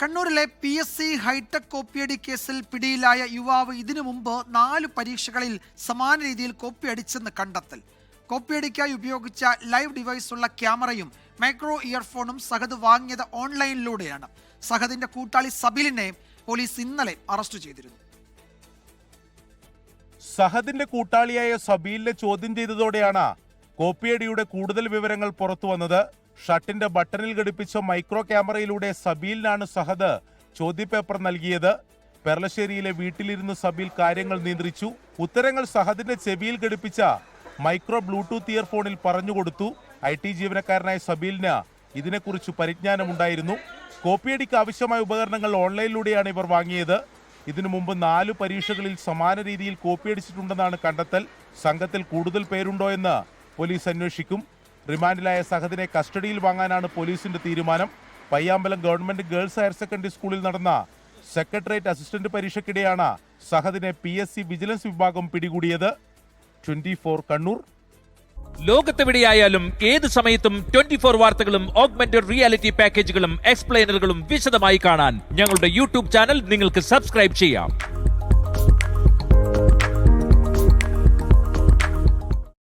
കണ്ണൂരിലെ P S C hi tech കോപ്പിയടി കേസിൽ പിടിയിലായ യുവാവ് ഇതിനു മുമ്പ് നാല് പരീക്ഷകളിൽ സമാന രീതിയിൽ കോപ്പിയടിച്ചെന്ന് കണ്ടെത്തൽ. കോപ്പിയടിക്കായി ഉപയോഗിച്ച ലൈവ് ഡിവൈസ് ഉള്ള ക്യാമറയും മൈക്രോ ഇയർഫോണും സഹദ് വാങ്ങിയത് ഓൺലൈനിലൂടെയാണ്. സഹദിന്റെ കൂട്ടാളി സബിലിനെ പോലീസ് ഇന്നലെ അറസ്റ്റ് ചെയ്തിരുന്നു. സഹദിന്റെ കൂട്ടാളിയായ സബീലിനെ ചോദ്യം ചെയ്തതോടെയാണ് കോപ്പിയടിയുടെ കൂടുതൽ വിവരങ്ങൾ പുറത്തു വന്നത് ഷർട്ടിന്റെ ബട്ടണിൽ ഘടിപ്പിച്ച മൈക്രോ ക്യാമറയിലൂടെ സബീലിനാണ് സഹദ് ചോദ്യപേപ്പർ നൽകിയത്. പെർലശ്ശേരിയിലെ വീട്ടിലിരുന്ന് സബീൽ കാര്യങ്ങൾ നിയന്ത്രിച്ചു. ഉത്തരങ്ങൾ സഹദിന്റെ ചെവിയിൽ ഘടിപ്പിച്ച മൈക്രോ ബ്ലൂടൂത്ത് ഇയർഫോണിൽ പറഞ്ഞുകൊടുത്തു. ഐ ടി ജീവനക്കാരനായ സബീലിന് ഇതിനെക്കുറിച്ച് പരിജ്ഞാനമുണ്ടായിരുന്നു. കോപ്പിയടിക്ക് ആവശ്യമായ ഉപകരണങ്ങൾ ഓൺലൈനിലൂടെയാണ് ഇവർ വാങ്ങിയത്. ഇതിനു മുമ്പ് നാല് പരീക്ഷകളിൽ സമാന രീതിയിൽ കോപ്പിയടിച്ചിട്ടുണ്ടെന്നാണ് കണ്ടെത്തൽ. സംഘത്തിൽ കൂടുതൽ പേരുണ്ടോ എന്ന് പോലീസ് അന്വേഷിക്കും. റിമാൻഡിലായ സഹദിനെ കസ്റ്റഡിയിൽ വാങ്ങാനാണ് പോലീസിന്റെ തീരുമാനം. Payyambalam government girls higher secondary സ്കൂളിൽ നടന്ന സെക്രട്ടേറിയറ്റ് അസിസ്റ്റന്റ് പരീക്ഷയ്ക്കിടെയാണ് സഹദിനെ പി എസ് സി വിജിലൻസ് വിഭാഗം പിടികൂടിയത്. Twenty four Kannur. ലോകത്തെവിടെയായാലും ഏത് സമയത്തും ട്വന്റി ഫോർ വാർത്തകളും ഓഗ്മെന്റഡ് റിയാലിറ്റി പാക്കേജുകളും എക്സ്പ്ലെയിനറുകളും വിശദമായി കാണാൻ ഞങ്ങളുടെ യൂട്യൂബ് ചാനൽ നിങ്ങൾക്ക് സബ്സ്ക്രൈബ് ചെയ്യാം.